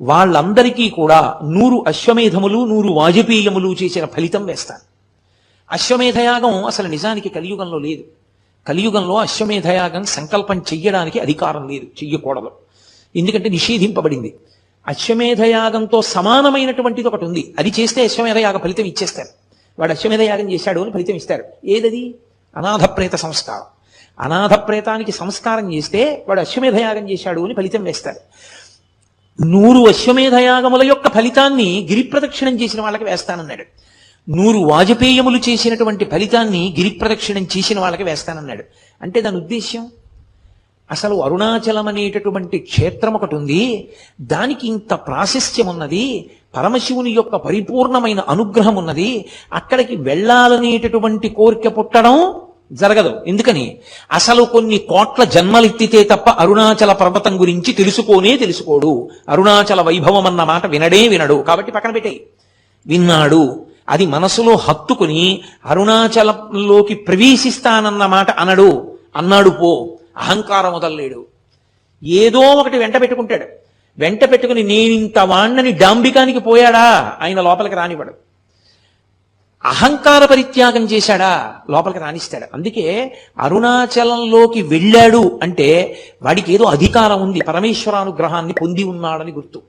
వాళ్ళందరికీ కూడా నూరు అశ్వమేధములు నూరు వాజపేయములు చేసిన ఫలితం వేస్తాను అశ్వమేధయాగం అసలు నిజానికి కలియుగంలో లేదు. కలియుగంలో అశ్వమేధయాగం సంకల్పం చెయ్యడానికి అధికారం లేదు చెయ్యకూడదు. ఎందుకంటే నిషేధింపబడింది. అశ్వమేధయాగంతో సమానమైనటువంటిది ఒకటి ఉంది. అది చేస్తే అశ్వమేధయాగ ఫలితం ఇచ్చేస్తారు. వాడు అశ్వమేధయాగం చేశాడు అని ఫలితం ఇస్తారు. ఏదది? అనాథప్రేత సంస్కారం. అనాథప్రేతానికి సంస్కారం చేస్తే వాడు అశ్వమేధయాగం చేశాడు అని ఫలితం వేస్తారు. నూరు అశ్వమేధయాగముల యొక్క ఫలితాన్ని గిరిప్రదక్షిణం చేసిన వాళ్ళకి వేస్తానన్నాడు. నూరు వాజపేయములు చేసినటువంటి ఫలితాన్ని గిరిప్రదక్షిణం చేసిన వాళ్ళకి వేస్తానన్నాడు. అంటే దాని ఉద్దేశ్యం? అసలు అరుణాచలం అనేటటువంటి క్షేత్రం ఒకటి ఉంది. దానికి ఇంత ప్రాశస్త్యం ఉన్నది. పరమశివుని యొక్క పరిపూర్ణమైన అనుగ్రహం ఉన్నది. అక్కడికి వెళ్ళాలనేటటువంటి కోరిక పుట్టడం జరగదు. ఎందుకని? అసలు కొన్ని కోట్ల జన్మలెత్తితే తప్ప అరుణాచల పర్వతం గురించి తెలుసుకోనే తెలుసుకోడు. అరుణాచల వైభవం అన్న మాట వినడే వినడు. కాబట్టి పక్కన పెట్టాయి. విన్నాడు. అది మనసులో హత్తుకుని అరుణాచలంలోకి ప్రవేశిస్తానన్న మాట అనడు. అన్నాడు పో. అహంకారం వదలలేడు. ఏదో ఒకటి వెంట పెట్టుకుంటాడు. వెంట పెట్టుకుని నేనింత వాణ్ణని డాంబికానికి పోయాడా? ఆయన లోపలికి రానివ్వడు. అహంకార పరిత్యాగం చేశాడా? లోపలికి రాణిస్తాడు. అందుకే అరుణాచలంలోకి వెళ్ళాడు అంటే వాడికి ఏదో అధికారం ఉంది. పరమేశ్వరానుగ్రహాన్ని పొంది ఉన్నాడని గుర్తు.